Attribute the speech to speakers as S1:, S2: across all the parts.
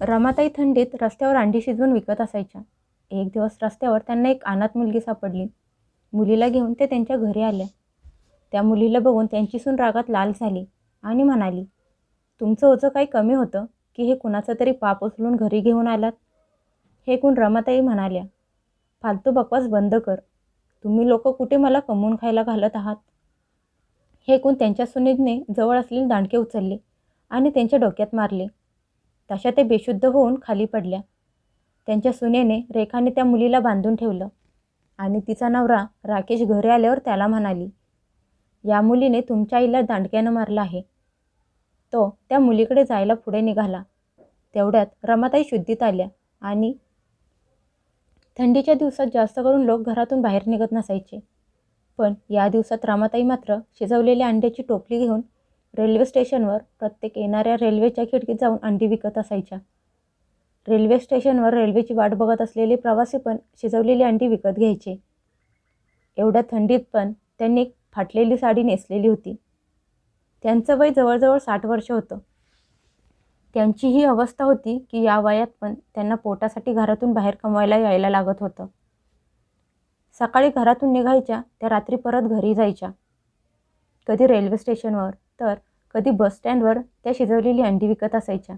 S1: रमाताई थंडीत रस्त्यावर अंडी शिजवून विकत असायच्या. एक दिवस रस्त्यावर त्यांना एक अनाथ मुलगी सापडली. मुलीला घेऊन ते त्यांच्या घरी आल्या. त्या मुलीला बघून त्यांची सून रागात लाल झाली आणि म्हणाली तुमचं ओझं काही कमी होतं की हे कुणाचं तरी पाप उचलून घरी घेऊन आलात? हे कोण रमाताई म्हणाल्या फालतू बकवास बंद कर. तुम्ही लोक कुठे मला कमवून खायला घालत आहात? हे कोण त्यांच्या सुनेने जवळ असलेले दांडके उचलले आणि त्यांच्या डोक्यात मारले. तशा ते बेशुद्ध होऊन खाली पडल्या. त्यांच्या सुनेने रेखाने त्या मुलीला बांधून ठेवलं आणि तिचा नवरा राकेश घरी आल्यावर त्याला म्हणाली या मुलीने तुमच्या आईला दांडक्यानं मारलं आहे. तो त्या मुलीकडे जायला पुढे निघाला. तेवढ्यात रमाताई शुद्धीत आल्या आणि थंडीच्या दिवसात जास्त करून लोक घरातून बाहेर निघत नसायचे. पण या दिवसात रामाताई मात्र शिजवलेल्या अंड्याची टोपली घेऊन रेल्वे स्टेशनवर प्रत्येक येणाऱ्या रेल्वेच्या खिडकीत जाऊन अंडी विकत असायच्या. रेल्वे स्टेशनवर रेल्वेची वाट बघत असलेले प्रवासी पण शिजवलेली अंडी विकत घ्यायचे. एवढ्या थंडीत पण त्यांनी एक फाटलेली साडी नेसलेली होती. त्यांचं वय जवळजवळ साठ वर्ष होतं. त्यांची ही अवस्था होती की या वयात पण त्यांना पोटासाठी घरातून बाहेर कमवायला यायला लागत होतं. सकाळी घरातून निघायच्या त्या रात्री परत घरी जायच्या. कधी रेल्वे स्टेशनवर तर कधी बसस्टँडवर त्या शिजवलेली अंडी विकत असायच्या.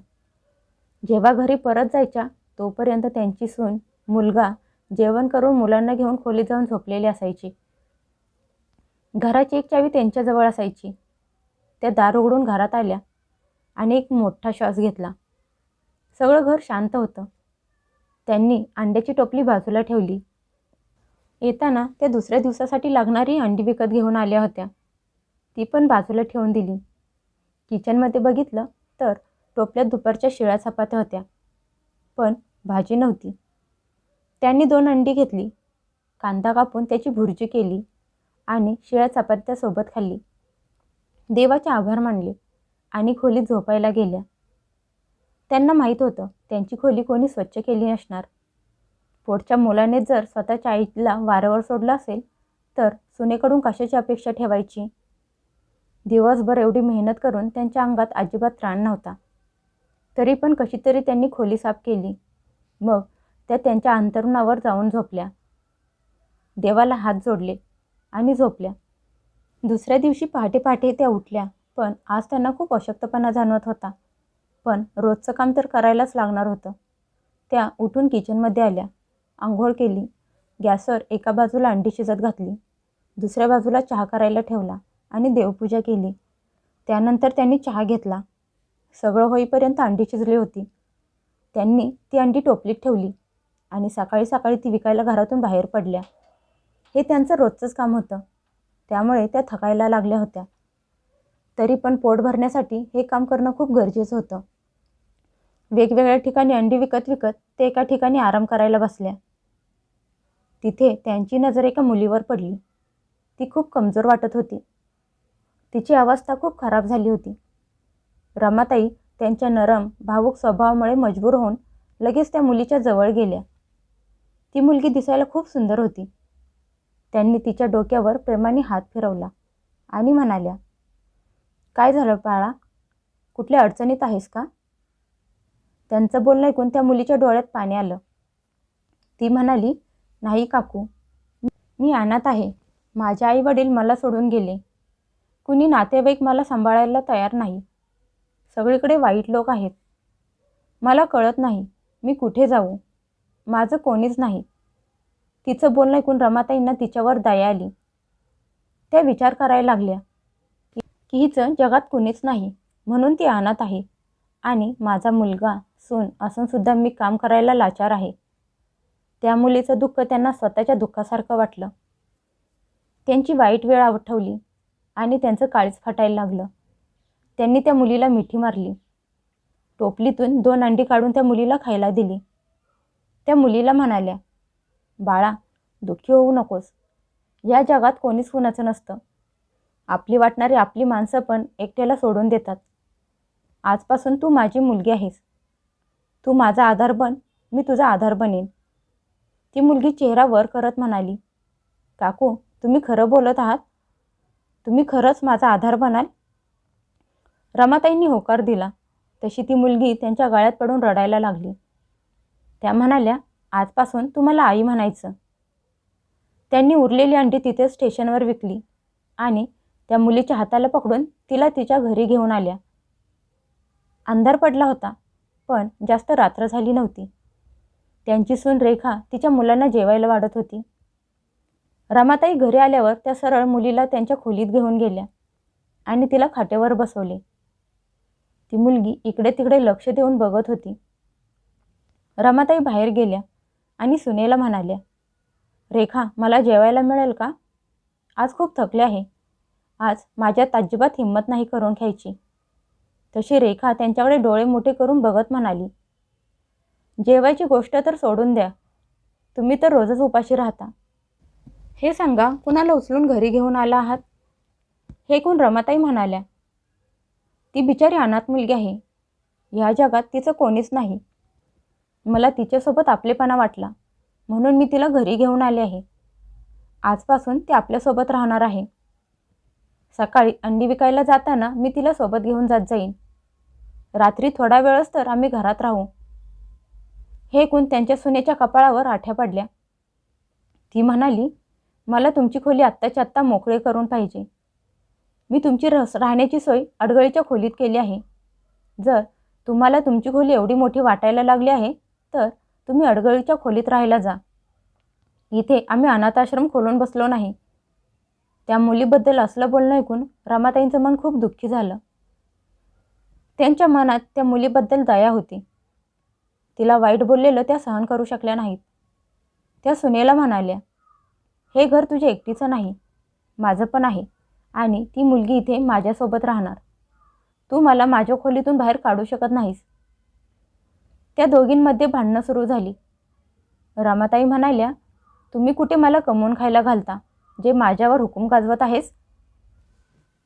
S1: जेव्हा घरी परत जायच्या तोपर्यंत त्यांची सून मुलगा जेवण करून मुलांना घेऊन खोलीत जाऊन झोपलेली असायची. घराची एक चावी त्यांच्याजवळ असायची. त्या दार उघडून घरात आल्या आणि एक मोठा श्वास घेतला. सगळं घर शांत होतं. त्यांनी अंड्याची टोपली बाजूला ठेवली. येताना त्या दुसऱ्या दिवसासाठी लागणारी अंडी विकत घेऊन आल्या होत्या. ती पण बाजूला ठेवून दिली. किचनमध्ये बघितलं तर टोपल्यात दुपारच्या शिळ्या चपात्या होत्या पण भाजी नव्हती. त्यांनी दोन अंडी घेतली कांदा कापून त्याची भुर्जी केली आणि शिळ्या चपात्यासोबत खाल्ली. देवाचे आभार मानले आणि खोलीत झोपायला गेल्या. त्यांना माहीत होतं त्यांची खोली कोणी स्वच्छ केली नसणार. पोटच्या मुलाने जर स्वतःच्या आईला वारंवार सोडलं असेल तर सुनेकडून कशाची अपेक्षा ठेवायची? दिवसभर एवढी मेहनत करून त्यांच्या अंगात अजिबात त्राण नव्हता. तरी पण कशी तरी त्यांनी खोली साफ केली. मग त्या त्यांच्या अंतरुणावर जाऊन झोपल्या. देवाला हात जोडले आणि झोपल्या. दुसऱ्या दिवशी पहाटे पहाटे त्या उठल्या पण आज त्यांना खूप अशक्तपणा जाणवत होता. पण रोजचं काम तर करायलाच लागणार होतं. त्या उठून किचनमध्ये आल्या. आंघोळ केली. गॅसवर एका बाजूला अंडी शिजत घातली. दुसऱ्या बाजूला चहा करायला ठेवला. आणि देवपूजा केली. त्यानंतर त्यांनी चहा घेतला. सगळं होईपर्यंत अंडी शिजली होती. त्यांनी ती अंडी टोपलीत ठेवली आणि सकाळी सकाळी ती विकायला घरातून बाहेर पडल्या. हे त्यांचं रोजचंच काम होतं. त्यामुळे त्या थकायला लागल्या होत्या. तरी पण पोट भरण्यासाठी हे काम करणं खूप गरजेचं होतं. वेगवेगळ्या ठिकाणी अंडी विकत विकत ते एका ठिकाणी आराम करायला बसल्या. तिथे त्यांची नजर एका मुलीवर पडली. ती खूप कमजोर वाटत होती. तिची अवस्था खूप खराब झाली होती. रमाताई त्यांच्या नरम भावूक स्वभावामुळे मजबूर होऊन लगेच त्या मुलीच्या जवळ गेल्या. ती मुलगी दिसायला खूप सुंदर होती. त्यांनी तिच्या डोक्यावर प्रेमाने हात फिरवला आणि म्हणाल्या काय झालं बाळा? कुठल्या अडचणीत आहेस का? त्यांचं बोलणं ऐकून त्या मुलीच्या डोळ्यात पाणी आलं. ती म्हणाली नाही काकू मी अनाथ आहे. माझे आई वडील मला सोडून गेले. कुणी नातेवाईक मला सांभाळायला तयार नाही. सगळीकडे वाईट लोक आहेत. मला कळत नाही मी कुठे जाऊ? माझं कोणीच नाही. तिचं बोलणं ऐकून रमाताईंना तिच्यावर दया आली. त्या विचार करायला लागल्या. की हिचं जगात कुणीच नाही म्हणून ती अनाथ आहे. आणि माझा मुलगा सून असूनसुद्धा मी काम करायला लाचार आहे. त्या मुलीचं दुःख त्यांना स्वतःच्या दुःखासारखं वाटलं. त्यांची वाईट वेळ आठवली. आणि त्यांचं काळीच फाटायला लागलं. त्यांनी त्या मुलीला मिठी मारली. टोपलीतून दोन अंडी काढून त्या मुलीला खायला दिली. त्या मुलीला म्हणाल्या बाळा दुःखी होऊ नकोस. या जगात कोणीच कुणाचं नसतं. आपली वाटणारी आपली माणसं पण एकट्याला सोडून देतात. आजपासून तू माझी मुलगी आहेस. तू माझा आधार बन. मी तुझा आधार बनेन. ती मुलगी चेहरा वर करत म्हणाली काकू तुम्ही खरं बोलत आहात? तुम्ही खरंच माझा आधार बनाल? रमाताईंनी होकार दिला. तशी ती मुलगी त्यांच्या गळ्यात पडून रडायला लागली. त्या म्हणाल्या आजपासून तुम्हाला आई म्हणायचं. त्यांनी उरलेली अंडी तिथे स्टेशनवर विकली आणि त्या मुलीच्या हाताला पकडून तिला तिच्या घरी घेऊन आल्या. अंधार पडला होता पण जास्त रात्र झाली नव्हती. त्यांची सून रेखा तिच्या मुलांना जेवायला वाढत होती. रमाताई घरी आल्यावर त्या सरळ मुलीला त्यांच्या खोलीत घेऊन गेल्या आणि तिला खाटेवर बसवले. ती मुलगी इकडे तिकडे लक्ष देऊन बघत होती. रमाताई बाहेर गेल्या आणि सुनेला म्हणाल्या रेखा मला जेवायला मिळेल का? आज खूप थकले आहे. आज माझ्यात अजिबात हिंमत नाही करून घ्यायची. तशी रेखा त्यांच्याकडे डोळे मोठे करून बघत म्हणाली जेवायची गोष्ट तर सोडून द्या. तुम्ही तर रोजच उपाशी राहता. हे सांगा कुणाला उचलून घरी घेऊन आला आहात? हे कोण रमाताई म्हणाल्या? ती बिचारी अनाथ मुलगी आहे. ह्या जगात तिचं कोणीच नाही. मला तिच्यासोबत आपलेपणा वाटला. म्हणून मी तिला घरी घेऊन आले आहे. आजपासून ती आपल्यासोबत राहणार आहे. सकाळी अंडी विकायला जाताना मी तिला सोबत घेऊन जात जाईन. रात्री थोडा वेळच तर आम्ही घरात राहू. हे ऐकून त्यांच्या सुनेच्या कपाळावर आठ्या पडल्या. ती म्हणाली मला तुमची खोली आत्ताच्या आत्ता मोकळे करून पाहिजे. मी तुमची रस राहण्याची सोय अडगळीच्या खोलीत केली आहे. जर तुम्हाला तुमची खोली एवढी मोठी वाटायला लागली आहे तर तुम्ही अडगळीच्या खोलीत राहायला जा. इथे आम्ही अनाथाश्रम खोलून बसलो नाही. त्या मुलीबद्दल असलं बोलणं ऐकून रमाताईंचं मन खूप दुःखी झालं. त्यांच्या मनात त्या मुलीबद्दल दया होती. तिला वाईट बोललेलं त्या सहन करू शकल्या नाहीत. त्या सुनेला म्हणाल्या हे घर तुझ्या एकटीचं नाही माझं पण आहे आणि ती मुलगी इथे माझ्यासोबत राहणार. तू मला माझ्या खोलीतून बाहेर काढू शकत नाहीस. त्या दोघींमध्ये भांडणं सुरू झाली. रमाताई म्हणाल्या तुम्ही कुठे मला कमवून खायला घालता? जे माझ्यावर हुकूम गाजवत आहेस?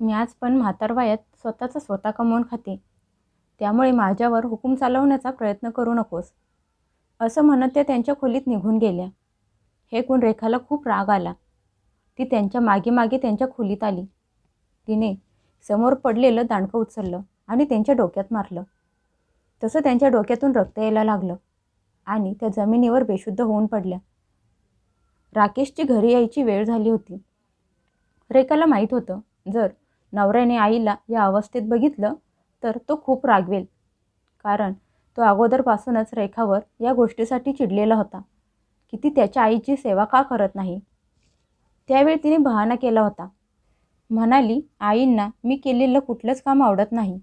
S1: मी आज पण म्हातारवायात स्वतःचं स्वतः कमवून खाते. त्यामुळे माझ्यावर हुकूम चालवण्याचा प्रयत्न करू नकोस. असं म्हणत त्या त्यांच्या खोलीत निघून गेल्या. हे ऐकून रेखाला खूप राग आला. ती त्यांच्या मागे मागे त्यांच्या खोलीत आली. तिने समोर पडलेलं दांडकं उचललं आणि त्यांच्या डोक्यात मारलं. तसं त्यांच्या डोक्यातून रक्त यायला लागलं आणि त्या जमिनीवर बेशुद्ध होऊन पडल्या. राकेशची घरी यायची वेळ झाली होती. रेखाला माहीत होतं जर नवऱ्याने आईला या अवस्थेत बघितलं तर तो खूप रागवेल. कारण तो अगोदरपासूनच रेखावर या गोष्टीसाठी चिडलेला होता. की ती त्याच्या आईची सेवा का करत नाही? त्यावेळी तिने बहाणा केला होता. म्हणाली आईंना मी केलेलं कुठलंच काम आवडत नाही.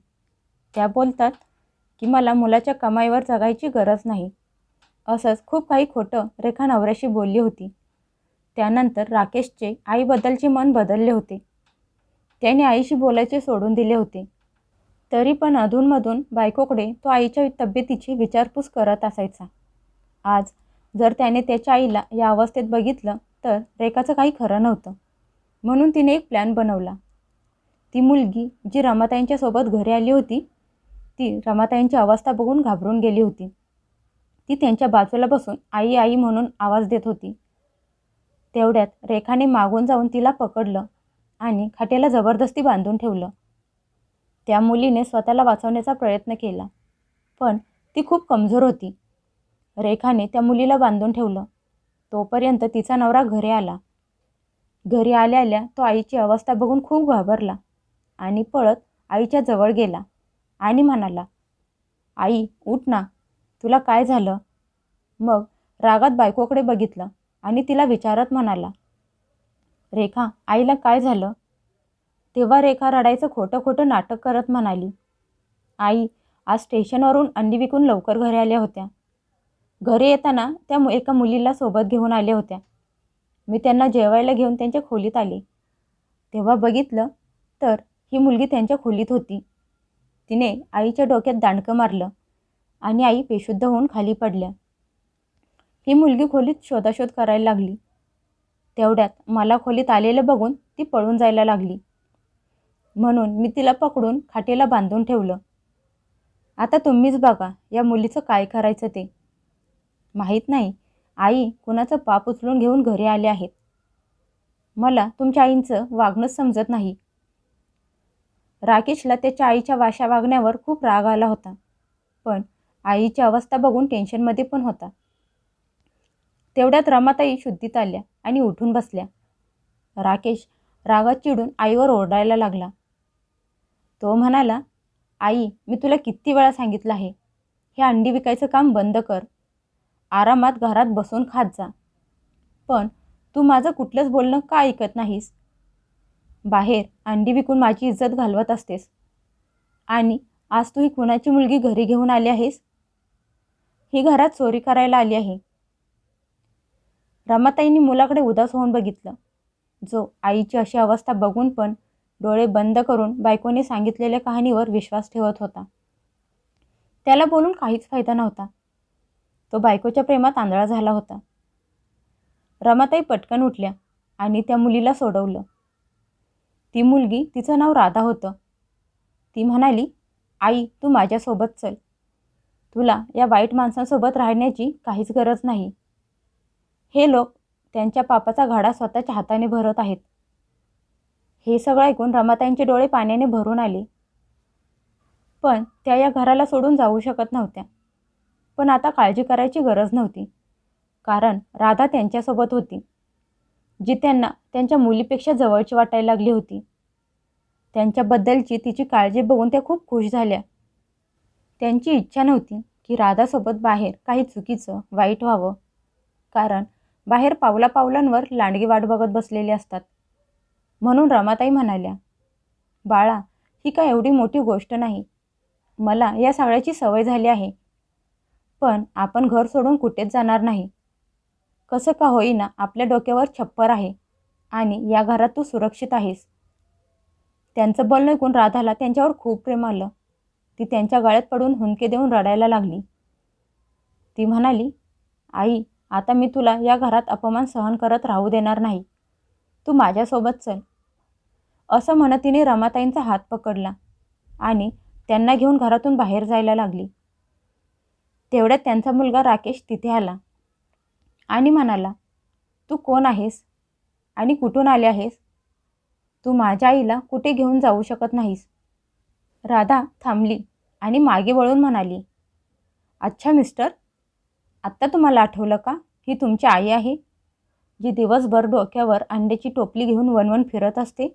S1: त्या बोलतात की मला मुलाच्या कमाईवर जगायची गरज नाही. असंच खूप काही खोटं रेखा नवऱ्याशी बोलली होती. त्यानंतर राकेशचे आईबद्दलचे मन बदलले होते. त्याने आईशी बोलायचे सोडून दिले होते. तरी पण अधूनमधून बायकोकडे तो आईच्या तब्येतीची विचारपूस करत असायचा. आज जर त्याने त्याच्या आईला या अवस्थेत बघितलं तर रेखाचं काही खरं नव्हतं. म्हणून तिने एक प्लॅन बनवला. ती मुलगी जी रमाताईंच्या सोबत घरी आली होती ती रमाताईंची अवस्था बघून घाबरून गेली होती. ती त्यांच्या बाजूला बसून आई आई म्हणून आवाज देत होती. तेवढ्यात रेखाने मागून जाऊन तिला पकडलं आणि खाट्याला जबरदस्ती बांधून ठेवलं. त्या मुलीने स्वतःला वाचवण्याचा प्रयत्न केला. पण ती खूप कमजोर होती. रेखाने त्या मुलीला बांधून ठेवलं. तोपर्यंत तिचा नवरा घरी आला. घरी आल्या आल्या तो आईची अवस्था बघून खूप घाबरला आणि पळत आईच्या जवळ गेला आणि म्हणाला आई उठ ना तुला काय झालं? मग रागात बायकोकडे बघितलं आणि तिला विचारत म्हणाला रेखा आईला काय झालं? तेव्हा रेखा रडायचं खोटं खोटं नाटक करत म्हणाली आई आज स्टेशनवरून अंडी विकून लवकर घरी आल्या होत्या. घरी येताना त्या एका मुलीला सोबत घेऊन आल्या होत्या. मी त्यांना जेवायला घेऊन त्यांच्या खोलीत आले. तेव्हा बघितलं तर ही मुलगी त्यांच्या खोलीत होती. तिने आईच्या डोक्यात दांडकं मारलं आणि आई बेशुद्ध होऊन खाली पडल्या. ही मुलगी खोलीत शोधाशोध करायला लागली. तेवढ्यात मला खोलीत आलेलं बघून ती पळून जायला लागली. म्हणून मी तिला पकडून खाटेला बांधून ठेवलं. आता तुम्हीच बघा या मुलीचं काय करायचं ते. माहीत नाही. आई कुणाचं पाप उचलून घेऊन घरी आले आहेत. मला तुमच्या आईंचं वागणंच समजत नाही. राकेशला त्याच्या आईच्या वाशा वागण्यावर खूप राग आला होता. पण आईची अवस्था बघून टेन्शनमध्ये पण होता. तेवढ्यात रमाताई शुद्धीत आल्या आणि उठून बसल्या. राकेश रागात चिडून आईवर ओरडायला लागला. तो म्हणाला आई मी तुला किती वेळा सांगितलं आहे. हे अंडी विकायचं काम बंद कर. आरामात घरात बसून खात जा. पण तू माझं कुठलंच बोलणं का ऐकत नाहीस? बाहेर अंडी विकून माझी इज्जत घालवत असतेस. आणि आज तू ही कुणाची मुलगी घरी घेऊन आली आहेस? ही घरात चोरी करायला आली आहे. रमाताईंनी मुलाकडे उदास होऊन बघितलं. जो आईची अशी अवस्था बघून पण डोळे बंद करून बायकोने सांगितलेल्या कहाणीवर विश्वास ठेवत होता. त्याला बोलून काहीच फायदा नव्हता. तो बायकोच्या प्रेमात आंधळा झाला होता. रमाताई पटकन उठल्या आणि त्या मुलीला सोडवलं. ती मुलगी तिचं नाव राधा होतं. ती म्हणाली आई तू माझ्यासोबत चल. तुला या वाईट माणसांसोबत राहण्याची काहीच गरज नाही. हे लोक त्यांच्या पापाचा घाडा स्वतःच्या हाताने भरत आहेत. हे सगळं ऐकून रमाताईंचे डोळे पाण्याने भरून आले. पण त्या या घराला सोडून जाऊ शकत नव्हत्या. पण आता काळजी करायची गरज नव्हती. कारण राधा त्यांच्यासोबत होती. जी त्यांना त्यांच्या मुलीपेक्षा जवळची वाटायला लागली होती. त्यांच्याबद्दलची तिची काळजी बघून त्या खूप खुश झाल्या. त्यांची इच्छा नव्हती की राधासोबत बाहेर काही चुकीचं वाईट व्हावं. कारण बाहेर पावला पावलांवर लांडगी वाट बघत बसलेली असतात. म्हणून रमाताई म्हणाल्या बाळा ही काय एवढी मोठी गोष्ट नाही. मला या सगळ्याची सवय झाली आहे. पण आपण घर सोडून कुठेच जाणार नाही. कसं का होईना आपल्या डोक्यावर छप्पर आहे आणि या घरात तू सुरक्षित आहेस. त्यांचं बोलणं ऐकून राधाला त्यांच्यावर खूप प्रेम आलं. ती त्यांच्या गळ्यात पडून हुंदके देऊन रडायला लागली. ती म्हणाली आई आता मी तुला या घरात अपमान सहन करत राहू देणार नाही. तू माझ्यासोबत चल. असं म्हणत तिने रमाताईंचा हात पकडला आणि त्यांना घेऊन घरातून बाहेर जायला लागली. तेवढ्यात त्यांचा मुलगा राकेश तिथे आला. आणि म्हणाला तू कोण आहेस? आणि कुठून आले आहेस? तू माझ्या आईला कुठे घेऊन जाऊ शकत नाहीस? राधा थांबली आणि मागे वळून म्हणाली अच्छा मिस्टर आत्ता तुम्हाला आठवलं का? ही तुमची आई आहे जी दिवसभर डोक्यावर अंड्याची टोपली घेऊन वनवन फिरत असते?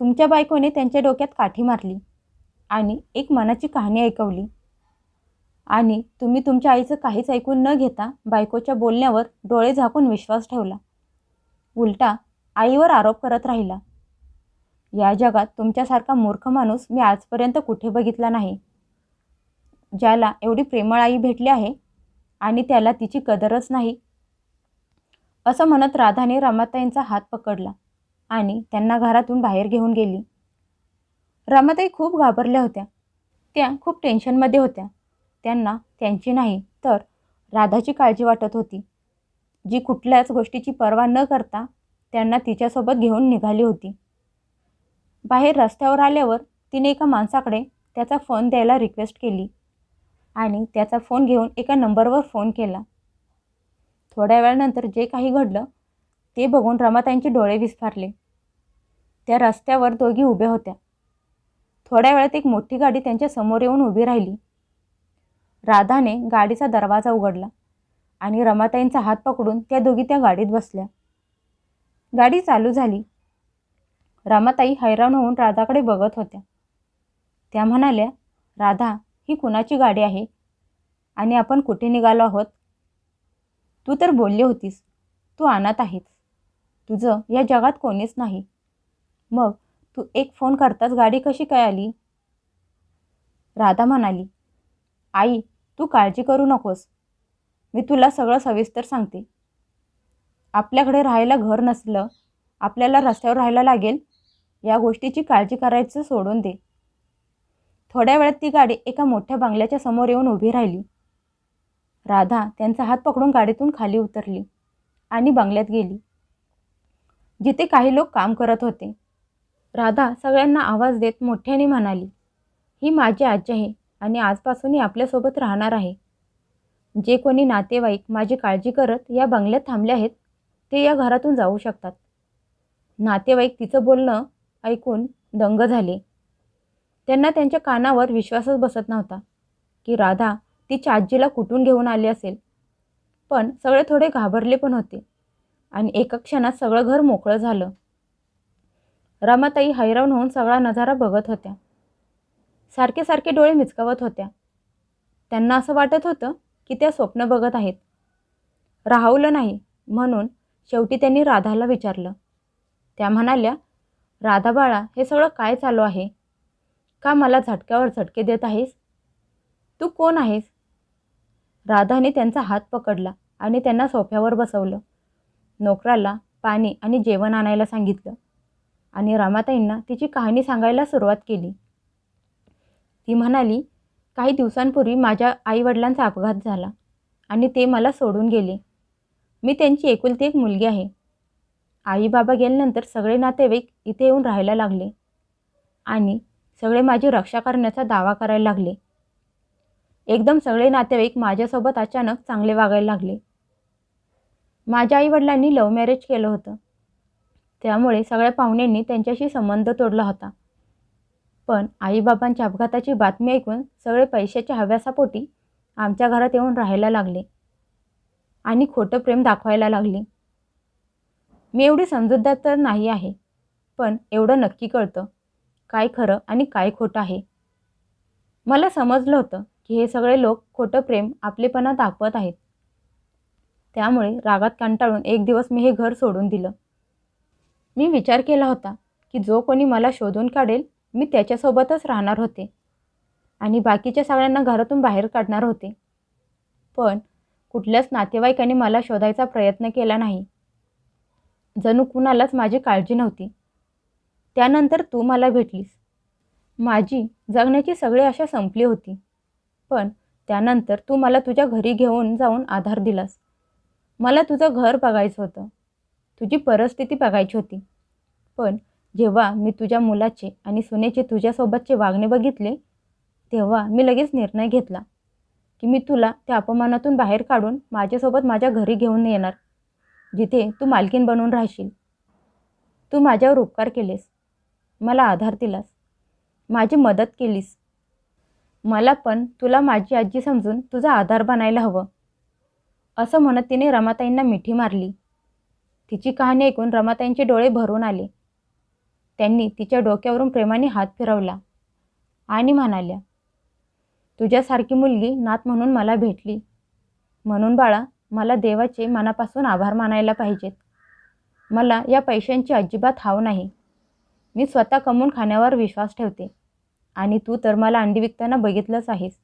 S1: तुमच्या बायकोने त्यांच्या डोक्यात काठी मारली आणि एक मनाची कहाणी ऐकवली. आणि तुम्ही तुमच्या आईचं काहीच ऐकून न घेता बायकोच्या बोलण्यावर डोळे झाकून विश्वास ठेवला. उलटा आईवर आरोप करत राहिला. या जगात तुमच्यासारखा मूर्ख माणूस मी आजपर्यंत कुठे बघितला नाही. ज्याला एवढी प्रेमळ आई भेटली आहे आणि त्याला तिची कदरच नाही. असं म्हणत राधाने रमाताईंचा हात पकडला आणि त्यांना घरातून बाहेर घेऊन गेली. रमाताई खूप घाबरल्या होत्या. त्या खूप टेन्शनमध्ये होत्या. त्यांना त्यांची नाही तर राधाची काळजी वाटत होती. जी कुठल्याच गोष्टीची पर्वा न करता त्यांना तिच्यासोबत घेऊन निघाली होती. बाहेर रस्त्यावर आल्यावर तिने एका माणसाकडे त्याचा फोन द्यायला रिक्वेस्ट केली आणि त्याचा फोन घेऊन एका नंबरवर फोन केला. थोड्या वेळानंतर जे काही घडलं ते बघून रमाताईंचे डोळे विस्फारले. त्या रस्त्यावर दोघी उभ्या होत्या. थोड्या वेळात एक मोठी गाडी त्यांच्यासमोर येऊन उभी राहिली. राधाने गाडीचा दरवाजा उघडला आणि रमाताईंचा हात पकडून त्या दोघी त्या गाडीत बसल्या. गाडी चालू झाली. रमाताई हैराण होऊन राधाकडे बघत होत्या. त्या म्हणाल्या राधा ही कुणाची गाडी आहे? आणि आपण कुठे निघालो आहोत? तू तर बोलली होतीस. तू अनाथ आहेस. तुझं या जगात कोणीच नाही. मग तू एक फोन करताच गाडी कशी काय आली? राधा म्हणाली आई तू काळजी करू नकोस. मी तुला सगळं सविस्तर सांगते. आपल्याकडे राहायला घर नसलं आपल्याला रस्त्यावर राहायला लागेल या गोष्टीची काळजी करायचं सोडून दे. थोड्या वेळात ती गाडी एका मोठ्या बंगल्याच्या समोर येऊन उभी राहिली. राधा त्यांचा हात पकडून गाडीतून खाली उतरली आणि बंगल्यात गेली. जिथे काही लोक काम करत होते. राधा सगळ्यांना आवाज देत मोठ्याने म्हणाली ही माझी आजी आहे. आणि आजपासूनही आपल्यासोबत राहणार आहे. जे कोणी नातेवाईक माझी काळजी करत या बंगल्यात थांबले आहेत ते या घरातून जाऊ शकतात. नातेवाईक तिचं बोलणं ऐकून दंग झाले. त्यांना त्यांच्या कानावर विश्वासच बसत नव्हता की राधा तिच्या आजीला कुठून घेऊन आली असेल. पण सगळे थोडे घाबरले पण होते आणि एका क्षणात सगळं घर मोकळं झालं. रमाताई हैराण होऊन सगळा नजारा बघत होत्या. सारखे सारखे डोळे मिचकावत होत्या. त्यांना असं वाटत होतं की त्या स्वप्न बघत आहेत. राहवलं नाही म्हणून शेवटी त्यांनी राधाला विचारलं. त्या म्हणाल्या राधा बाळा हे सगळं काय चालू आहे? का मला झटक्यावर झटके देत आहेस? तू कोण आहेस? राधाने त्यांचा हात पकडला आणि त्यांना सोफ्यावर बसवलं. नोकराला पाणी आणि जेवण आणायला सांगितलं आणि रामाताईंना तिची कहाणी सांगायला सुरुवात केली. ती म्हणाली काही दिवसांपूर्वी माझ्या आईवडिलांचा अपघात झाला आणि ते मला सोडून गेले. मी त्यांची एकुलती एक मुलगी आहे. आई बाबा गेल्यानंतर सगळे नातेवाईक इथे येऊन राहायला लागले आणि सगळे माझी रक्षा करण्याचा दावा करायला लागले. एकदम सगळे नातेवाईक माझ्यासोबत अचानक चांगले वागायला लागले. माझ्या आईवडिलांनी लव्ह मॅरेज केलं होतं. त्यामुळे सगळ्या पाहुण्यांनी त्यांच्याशी संबंध तोडला होता. पण आईबाबांच्या अपघाताची बातमी ऐकून सगळे पैशाच्या हव्यासापोटी आमच्या घरात येऊन राहायला लागले आणि खोटं प्रेम दाखवायला लागले. मी एवढी समजूतदार तर नाही आहे पण एवढं नक्की कळतं काय खरं आणि काय खोटं आहे. मला समजलं होतं की हे सगळे लोक खोटं प्रेम आपलेपणा दाखवत आहेत. त्यामुळे रागात कंटाळून एक दिवस मी हे घर सोडून दिलं. मी विचार केला होता की जो कोणी मला शोधून काढेल मी त्याच्यासोबतच राहणार होते. आणि बाकीच्या सगळ्यांना घरातून बाहेर काढणार होते. पण कुठल्याच नातेवाईकांनी मला शोधायचा प्रयत्न केला नाही. जणू कुणालाच माझी काळजी नव्हती. त्यानंतर तू मला भेटलीस. माझी जगण्याची सगळी आशा संपली होती. पण त्यानंतर तू मला तुझ्या घरी घेऊन जाऊन आधार दिलास. मला तुझं घर बघायचं होतं. तुझी परिस्थिती बघायची होती. पण जेव्हा मी तुझ्या मुलाचे आणि सुनेचे तुझ्यासोबतचे वागणे बघितले तेव्हा मी लगेच निर्णय घेतला की मी तुला त्या अपमानातून बाहेर काढून माझ्यासोबत माझ्या घरी घेऊन येणार जिथे तू मालकीन बनून राहशील. तू माझ्यावर उपकार केलेस. मला आधार दिलास. माझी मदत केलीस. मला पण तुला माझी आजी समजून तुझा आधार बनायला हवं असं म्हणत तिने रमाताईंना मिठी मारली. तिची कहाणी ऐकून रमाताईंचे डोळे भरून आले. त्यांनी तिच्या डोक्यावरून प्रेमाने हात फिरवला आणि म्हणाल्या तुझ्यासारखी मुलगी नात म्हणून मला भेटली. म्हणून बाळा मला देवाचे मनापासून आभार मानायला पाहिजेत. मला या पैशांची अजिबात हाव नाही. मी स्वतः कमवून खाण्यावर विश्वास ठेवते आणि तू तर मला अंडी विकताना बघितलंच आहेस.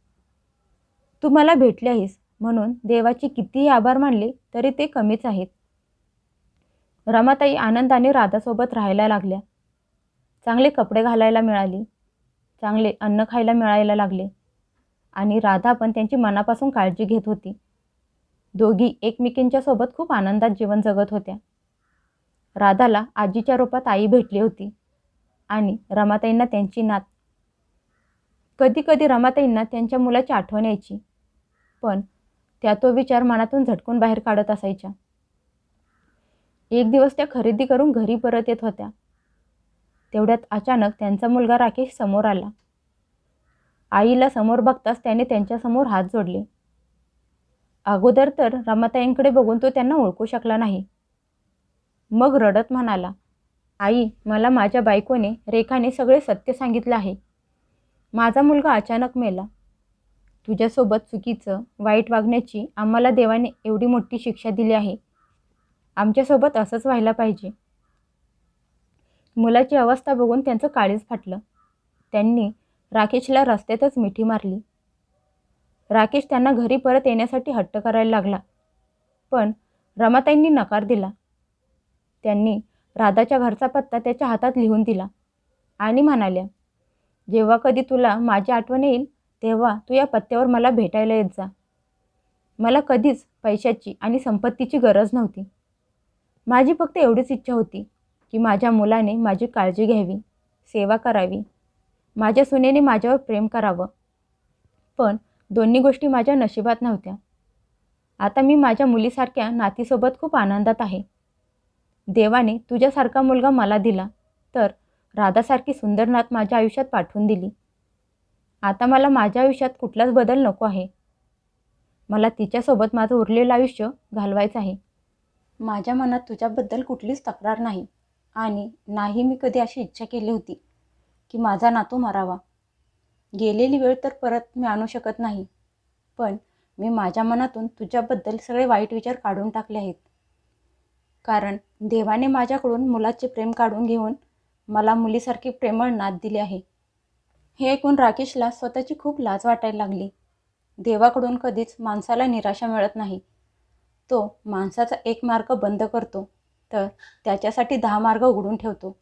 S1: तू मला भेटली आहेस म्हणून देवाचे कितीही आभार मानले तरी ते कमीच आहेत. रमाताई आनंदाने राधासोबत राहायला लागल्या. चांगले कपडे घालायला मिळाली. चांगले अन्न खायला मिळायला लागले. आणि राधा पण त्यांची मनापासून काळजी घेत होती. दोघी एकमेकींच्या सोबत खूप आनंदात जीवन जगत होत्या. राधाला आजीच्या रूपात आई भेटली होती. आणि रमाताईंना त्यांची नात कधी कधी रमाताईंना त्यांच्या मुलाची आठवण यायची. पण त्या तो विचार मनातून झटकून बाहेर काढत असायच्या. एक दिवस त्या खरेदी करून घरी परत येत होत्या. तेवढ्यात अचानक त्यांचा मुलगा राकेश समोर आला. आईला समोर बघताच त्याने त्यांच्यासमोर हात जोडले. अगोदर तर रमाताईंकडे बघून तो त्यांना ओळखू शकला नाही. मग रडत म्हणाला आई मला माझ्या बायकोने रेखाने सगळे सत्य सांगितलं आहे. माझा मुलगा अचानक मेला. तुझ्यासोबत चुकीचं वाईट वागण्याची आम्हाला देवाने एवढी मोठी शिक्षा दिली आहे. आमच्यासोबत असंच व्हायला पाहिजे. मुलाची अवस्था बघून त्यांचं काळीच फाटलं. त्यांनी राकेशला रस्त्यातच मिठी मारली. राकेश त्यांना घरी परत येण्यासाठी हट्ट करायला लागला. पण रमाताईंनी नकार दिला. त्यांनी राधाच्या घरचा पत्ता त्याच्या हातात लिहून दिला आणि म्हणाल्या जेव्हा कधी तुला माझी आठवण येईल तेव्हा तू या पत्त्यावर मला भेटायला येत जा. मला कधीच पैशाची आणि संपत्तीची गरज नव्हती. माझी फक्त एवढीच इच्छा होती की माझ्या मुलाने माझी काळजी घ्यावी सेवा करावी. माझ्या सुनेने माझ्यावर प्रेम करावं. पण दोन्ही गोष्टी माझ्या नशिबात नव्हत्या. आता मी माझ्या मुलीसारख्या नातीसोबत खूप आनंदात आहे. देवाने तुझ्यासारखा मुलगा मला दिला तर राधासारखी सुंदर नात माझ्या आयुष्यात पाठवून दिली. आता मला माझ्या आयुष्यात कुठलाच बदल नको आहे. मला तिच्यासोबत माझं उरलेलं आयुष्य घालवायचं आहे. माझ्या मनात तुझ्याबद्दल कुठलीच तक्रार नाही. आणि नाही मी कधी अशी इच्छा केली होती की माझा नातू मरावा. गेलेली वेळ तर परत मी आणू शकत नाही. पण मी माझ्या मनातून तुझ्याबद्दल सगळे वाईट विचार काढून टाकले आहेत. कारण देवाने माझ्याकडून मुलाचे प्रेम काढून घेऊन मला मुलीसारखी प्रेमळ नाद दिली आहे. हे ऐकून राकेशला स्वतःची खूप लाज वाटायला लागली. देवाकडून कधीच माणसाला निराशा मिळत नाही. तो माणसाचा एक मार्ग बंद करतो. तर त्याच्यासाठी दहा मार्ग उघडून ठेवतो.